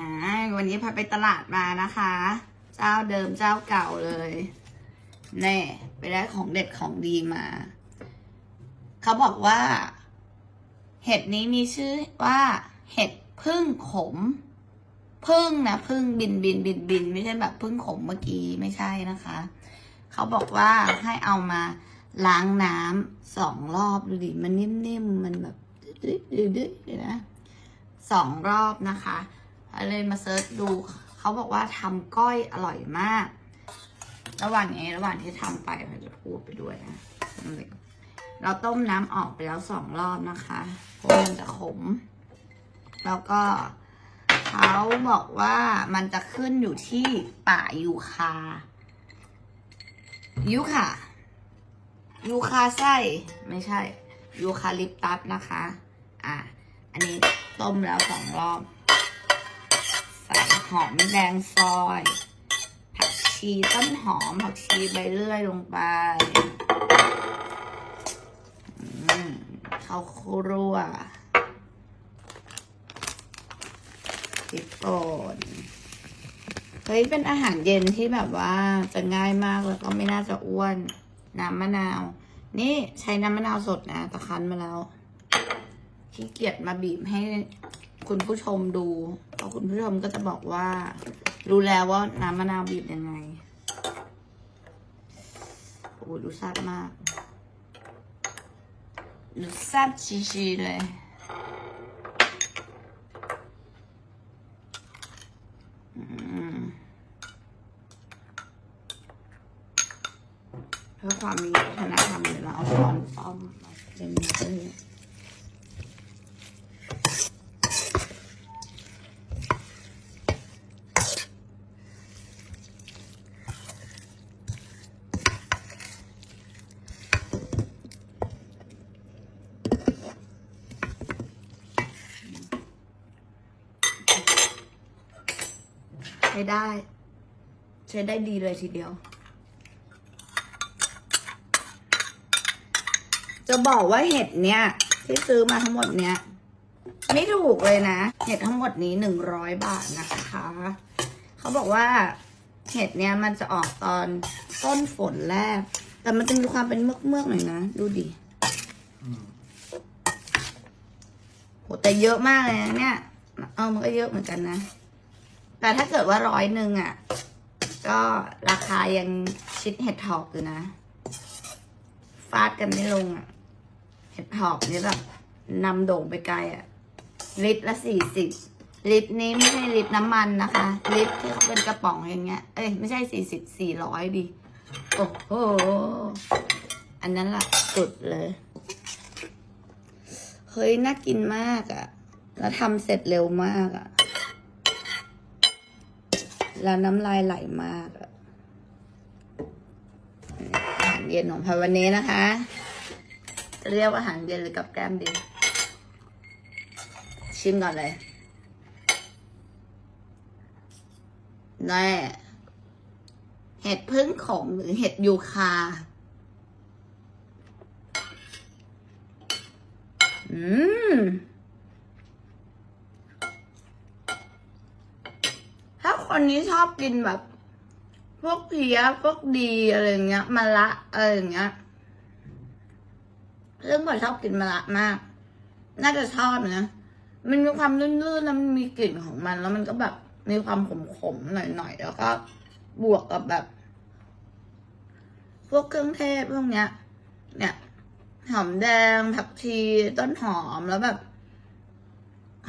อ่าวันนี้พาไปตลาดมานะคะ เจ้าเดิมเจ้าเก่าเลยแน่ไปได้ของเด็ดของดีมา เขาบอกว่า เห็ดนี้มีชื่อว่า เห็ดพึ่งขมพึ่งนะพึ่งบินบินบินบิน ไม่ใช่แบบพึ่งขมเมื่อกี้ไม่ใช่นะคะ เขาบอกว่าให้เอามาล้างน้ำสองรอบดูดิมันนิ่มๆมันแบบดื้อๆเลยนะสองรอบนะคะ เลยมาเซิร์ชดู เขาบอกว่าทำก้อยอร่อยมาก ระหว่างนี้ระหว่างที่ทำไปเราจะพูดไปด้วยนะเราต้มน้ำออกไปแล้วสองรอบนะคะเพราะมันจะขม แล้วก็เขาบอกว่ามันจะขึ้นอยู่ที่ป่ายูคา ยูคายูคาไส้ไม่ใช่ยูคาลิปตัสนะคะ อะ อันนี้ต้มแล้วสองรอบ หอมแดงซอย ผักชีต้นหอม ผักชีใบเลื่อยลงไปข้าวครัวพริกป่นเฮ้ยเป็นอาหารเย็นที่แบบว่าจะง่ายมากแล้วก็ไม่น่าจะอ้วน น้ำมะนาว นี่ใช้น้ำมะนาวสดนะตะคั้นมาแล้วขี้เกียจมาบีบให้ คุณผู้ชมดูเพราะคุณผู้ชมก็จะบอกว่า รู้แล้วว่าน้ำมะนาวบีบยังไงโอ้ดูแซ่บมากดูแซ่บชีๆเลยเพื่อความมีวัฒนธรรมเดี๋ยวเราเอาช้อนซ่อมมาเป็นเรื่ ใช้ได้ ใช้ได้ดีเลยทีเดียว จะบอกว่าเห็ดเนี้ยที่ซื้อมาทั้งหมดเนี้ยไม่ถูกเลยนะ เห็ดทั้งหมดนี้หนึ่งร้อยบาทนะคะ เขาบอกว่าเห็ดเนี้ยมันจะออกตอนต้นฝนแรก แต่มันจะมีความเป็นเมือกเมือกๆหน่อยนะ ดูดิโหแต่เยอะมากเลยนะเนี่ย เออมันก็เยอะเหมือนกันนะ แต่ถ้าเกิดว่าร้อยหนึ่งอะ ก็ราคายังชิดเห็ดถอบอยู่นะ ฟาดกันไม่ลงอะ เห็ดถอบนี่แบบนำโด่งไปไกลอะ ลิตรละสี่สิบลิตรนี้ไม่ใช่ลิตรน้ำมันนะคะ ลิตรที่เขาเป็นกระป๋องอย่างเงี้ย เอ้ยไม่ใช่สี่สิบสี่ร้อยดิโอ้โห อันนั้นล่ะสุดเลย เฮ้ย น่ากินมากอะ แล้วทำเสร็จเร็วมากอะ แล้วน้ำลายไหลมากอะอาหารเย็นของพายวันนี้นะคะ จะเรียกว่าอาหารเย็นหรือกับแก้มดี ชิมก่อนเลยแน่เห็ดพึ่งขมหรือเห็ดยูคา อืม ถ้า คนนี้ชอบกินแบบ พวกเพียพวกดีอะไรเงี้ยมะละอะไรเงี้ยเรื่องผมชอบกินมะละมาก น่าจะชอบนะ มันมีความลื่นๆแล้วมันมีกลิ่นของมัน แล้วมันก็แบบมีความขมๆหน่อยๆแล้วก็บวกกับแบบ พวกเครื่องเทศพวกเนี้ย เนี่ยหอมแดงผักชีต้นหอมแล้วแบบ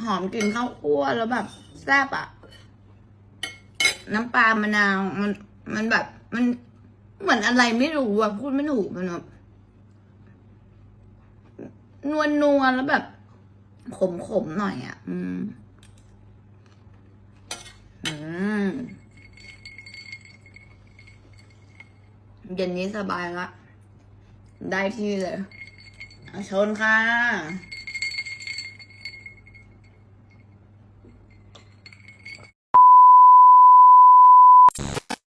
หอมกลิ่นข้าวคั่วแล้วแบบแซ่บอะ น้ำปลามะนาว มัน มันแบบ มันเหมือนอะไรไม่รู้อะพูดไม่ถูกมันแบบนวลนวลแล้วแบบ ขมขมหน่อยอะอืม อืม เย็นนี้สบายละ ได้ที่เลยเอาชนค่ะ